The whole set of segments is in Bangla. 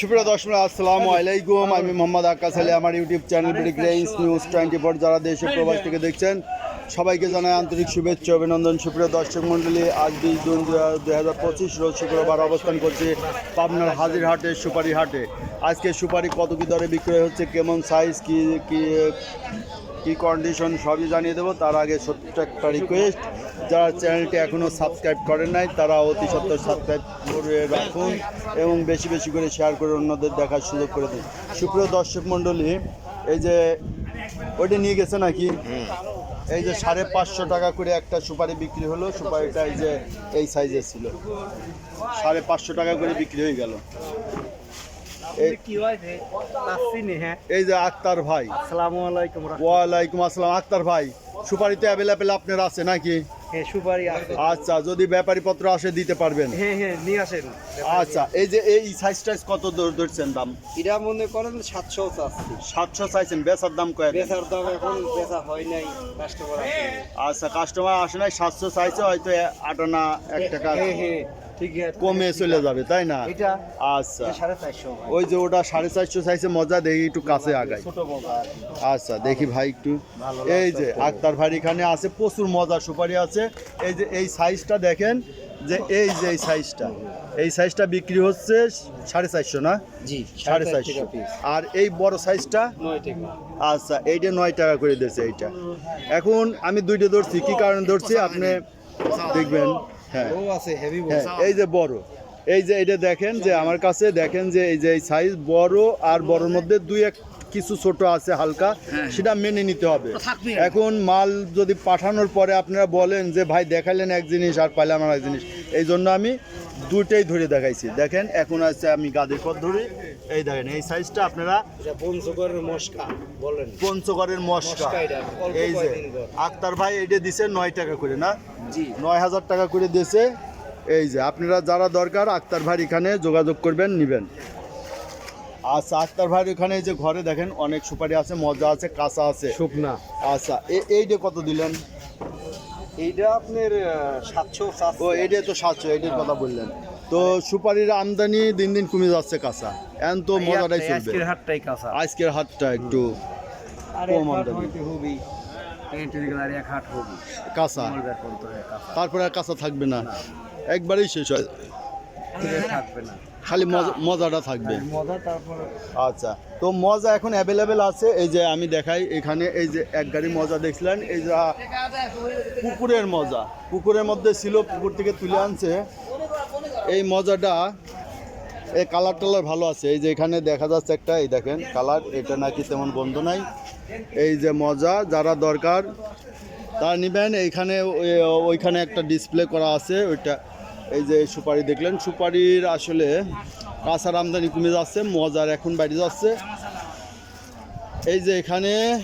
সুপ্রিয় দর্শক আসসালামু আলাইকুম। আমি মোহাম্মদ আকাশ আলী, আমার ইউটিউব চ্যানেল ব্রিগ্রেন্স নিউজ টোয়েন্টি ফোর, যারা দেশে প্রবাস থেকে দেখছেন, সবাইকে জানাই আন্তরিক শুভেচ্ছা, অভিনন্দন। সুপ্রিয় দর্শক মণ্ডলী, আজ বিশ জুন দু হাজার পঁচিশ, রোজ শুক্রবার অবস্থান করছে পাবনার হাজির হাটে সুপারি হাটে আজকে সুপারি কত কী দরে বিক্রয় হচ্ছে, কেমন সাইজ কী কী কী কন্ডিশন সবই জানিয়ে দেবো। তার আগে ছোট্ট একটা রিকোয়েস্ট যারা চ্যানেলটি এখনও সাবস্ক্রাইব করেন নাই তারা অতি সত্তর সাবস্ক্রাইব করে রাখুন এবং বেশি বেশি করে শেয়ার করে অন্যদের দেখার সুযোগ করে দিন। সুপ্রিয় দর্শক মণ্ডলী এই যে ওইটা নিয়ে গেছে নাকি? এই যে সাড়ে পাঁচশো টাকা করে একটা সুপারি বিক্রি হলো সুপারিটা এই যে এই সাইজের ছিল। সাড়ে পাঁচশো টাকা করে বিক্রি হয়ে গেল। এই- হ্যাঁ এই যে আক্তার ভাই। আসসালামু আলাইকুম ওয়ালাইকুম আসসালাম। আক্তার ভাই সুপারিতে অ্যাভেলেবেল আপনার আছে নাকি? হ্যাঁ সুপারি আছে। আচ্ছা যদি ব্যাপারী পত্র আসে দিতে পারবেন। হ্যাঁ হ্যাঁ নিয়ে আসেন। আচ্ছা এই যে এই সাইজ টাইজ কত ধর- ধরছেন দাম? এটা মনে করেন সাতশো চাচ্ছি। সাতশো চাইছেন বেচার দাম কয়েক বেচার দাম এখন বেচা হয় নাই কাস্টমার আচ্ছা কাস্টমার আসে নাই সাতশো চাইছে হয়তো আট আনা এক টাকা হ্যাঁ হ্যাঁ। কমে চলে যাবে তাই না? আচ্ছা। ওই যে ওটা সাড়ে চারশো চাইছে মজা দেখি একটু কাছে আগাই। আচ্ছা দেখি ভাই একটু। এই যে আক্তার ভাই এখানে আছে প্রচুর মজা সুপারি আছে। এই যে এই সাইজটা দেখেন যে এই যে এই সাইজটা এই সাইজটা বিক্রি হচ্ছে সাড়ে চারশো না? জি সাড়ে চারশো আর এই বড় সাইজটা আচ্ছা এইটা নয় টাকা করে দিয়েছে এইটা। এখন আমি দুইটা ধরছি কি কারণে ধরছি? আপনি দেখবেন। হ্যাঁ। আছে হেভি হ্যাঁ এই যে বড়। এই যে এটা দেখেন যে আমার কাছে দেখেন যে এই যে এই সাইজ বড় আর বড়র মধ্যে দুই এক কিছু ছোট আছে হালকা সেটা মেনে নিতে হবে। এখন মাল যদি পাঠানোর পরে আপনারা বলেন যে ভাই দেখালেন এক জিনিস আর পাইলাম আর এক জিনিস। এই জন্য আমি দুইটাই ধরে দেখাইছি। দেখেন এখন আছে আমি গাদের পথ ধরি। এই দেখেন এই সাইজটা আপনারা পঞ্চগড়ের মস্কা বলেন। পঞ্চগড়ের মশকা মশকা এই যে আক্তার ভাই এটা দিছে নয় টাকা করে না? নয় হাজার টাকা করে দিয়েছে। এই যে আপনারা যারা দরকার আক্তার ভাই এখানে যোগাযোগ করবেন নেবেন। আচ্ছা আক্তার ভাই এখানে এই যে ঘরে দেখেন অনেক সুপারি আছে মজা আছে কাঁচা আছে। শুকনা। আচ্ছা এইটা কত দিলেন? এইটা আপনার সাতশো ও এইটা তো সাতশো এইটার কথা বললেন। তো সুপারির আমদানি দিন দিন কমে যাচ্ছে কাঁচা। এখন তো মজাটাই চলবে। আজকের হাটটাই কাঁচা। আজকের হাটটা একটু কম আমদানি। কাঁচা? তারপরে আর কাঁচা থাকবে না? একবারেই শেষ হয়। থাকবে না। খালি মজা- মজাটা থাকবে। মজা তারপর আচ্ছা। তো মজা এখন অ্যাভেলেবেল আছে। এই যে আমি দেখাই এখানে এই যে এক গাড়ি মজা দেখছিলেন এই যে পুকুরের মজা। পুকুরের মধ্যে ছিল পুকুর থেকে তুলে আনছে। এই মজাটা এই কালার টালার ভালো আছে। এই যে এখানে দেখা যাচ্ছে একটা এই দেখেন কালার এটা নাকি তেমন বন্ধ নাই। এই যে মজা যারা দরকার তা নিবেন। এইখানে ওই- ওইখানে একটা ডিসপ্লে করা আছে ওইটা এই যে সুপারি দেখলেন। সুপারির আসলে কাঁচার আমদানি কমে যাচ্ছে মজার এখন বাইরে যাচ্ছে। এই যে এখানে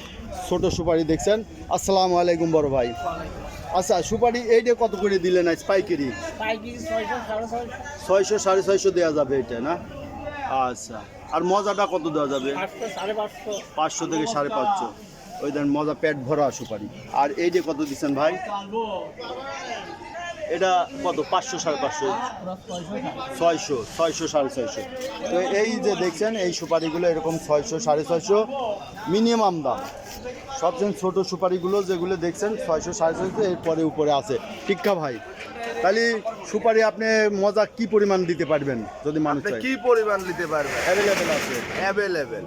ছোট সুপারি দেখছেন। আসসালামু আলাইকুম বড় ভাই। আচ্ছা সুপারি এইটা কত করে দিলেন আজ পাইকারি? ছয়শো সাড়ে ছয়শো। দেওয়া যাবে এটা না? আচ্ছা। আর মজাটা কত দেওয়া যাবে? পাঁচশো থেকে সাড়ে পাঁচশো। ওই দেন মজা পেট ভরা সুপারি। আর এই যে কত দিচ্ছেন ভাই? এটা কত? পাঁচশো সাড়ে পাঁচশো? ছয়শো ছয়শো সাড়ে ছয়শো। তো এই যে দেখছেন এই সুপারিগুলো এরকম ছয়শো সাড়ে ছয়শো মিনিমাম দাম। সবচেয়ে ছোট সুপারিগুলো যেগুলো দেখছেন ছয়শো সাড়ে ছয়শো এরপরে উপরে আছে। টিক্কা ভাই? তাহলে সুপারি আপনি মজা কি পরিমাণ দিতে পারবেন যদি মানুষ কি পরিমাণ দিতে পারবেন? অ্যাভেলেবেল আছে। অ্যাভেলেবেল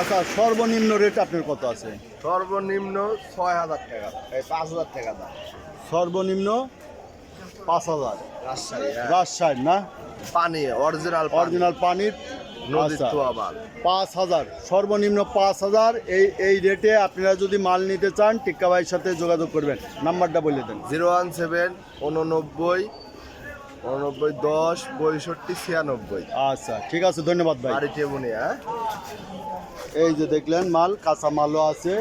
আচ্ছা সর্বনিম্ন রেট আপনার কত আছে? সর্বনিম্ন ছয় হাজার টাকা। এই পাঁচ হাজার টাকা দাম। সর্বনিম্ন পাঁচ হাজার। রাজশাহী হ্যাঁ। রাজশাহী না? পানি। অরিজিনাল অরিজিনাল পানির আচ্ছা, পাঁচ হাজার সর্বনিম্ন পাঁচ হাজার। এই এই রেটে আপনারা যদি মাল নিতে চান টিক্কা ভাইয়ের সাথে যোগাযোগ করবেন। নাম্বারটা বলে দেন। জিরো ওয়ান সেভেন উননব্বই উননব্বই দশ পঁয়ষট্টি ছিয়ানব্বই। আচ্ছা ঠিক আছে ধন্যবাদ ভাই। বাড়ি টেবুনি হ্যাঁ? এই যে দেখলেন মাল কাঁচা মালও আছে।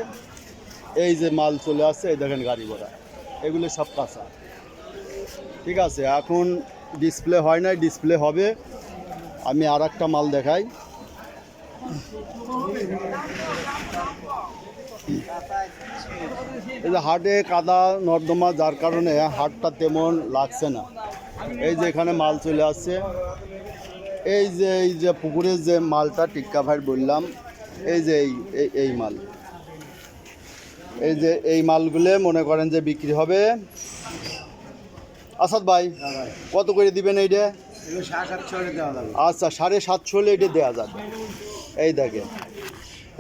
এই যে মাল চলে আসছে এই দেখেন গাড়ি ঘোড়া। এগুলো সব কাঁচা। ঠিক আছে এখন ডিসপ্লে হয় নাই ডিসপ্লে হবে। আমি আর একটা মাল দেখাই। এই যে হাটে কাদা, নর্দমা, যার কারণে হাটটা তেমন লাগছে না। এই যে এখানে মাল চলে আসছে। এই যে এই যে পুকুরের যে মালটা, টিক্কা ভাই বললাম, এই যে এই, এই- এই মাল। এই যে এই মালগুলো মনে করেন যে বিক্রি হবে। আসাদ ভাই, কত করে দিবেন এইটা? আচ্ছা সাড়ে সাতশো হলে এটা দেওয়া যাবে। এই দেখেন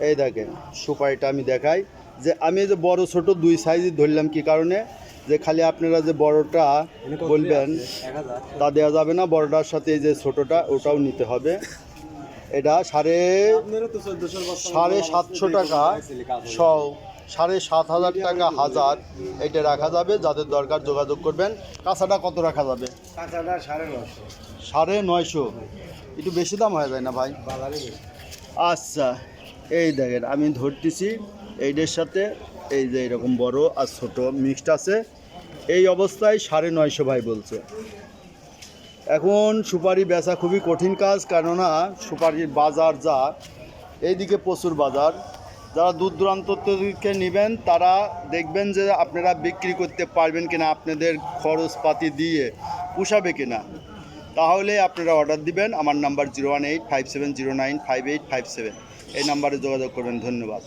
এই দেখেন সুপারিটা আমি দেখাই। যে আমি যে বড় ছোট দুই সাইজই ধরলাম কি কারণে? যে খালি আপনারা যে বড়টা বলবেন তা দেওয়া যাবে না বড়টার সাথে এই যে ছোটটা ওটাও নিতে হবে। এটা সাড়ে সাড়ে সাতশো টাকা শ সাড়ে সাত হাজার টাকা হাজার এটা রাখা যাবে যাদের দরকার যোগাযোগ করবেন। কাঁচাটা কত রাখা যাবে? কাঁচাটা সাড়ে সাড়ে নয়শো। একটু বেশি দাম হয়ে যায় না ভাই? আচ্ছা এই দেখেন আমি ধরতেছি এইটার সাথে এই যে এরকম বড় আর ছোট মিক্সড আছে। এই অবস্থায় সাড়ে নয়শো ভাই বলছে। এখন সুপারি বেচা খুবই কঠিন কাজ কেননা সুপারির বাজার যা এইদিকে প্রচুর বাজার। যারা দূর দূরান্ত থেকে নেবেন, তারা দেখবেন যে আপনারা বিক্রি করতে পারবেন কিনা, আপনাদের খরচপাতি দিয়ে পোষাবে কিনা। তাহলে আপনারা অর্ডার দিবেন। আমার number zero one eight five seven zero nine five eight five seven এই নাম্বারে যোগাযোগ করবেন। ধন্যবাদ।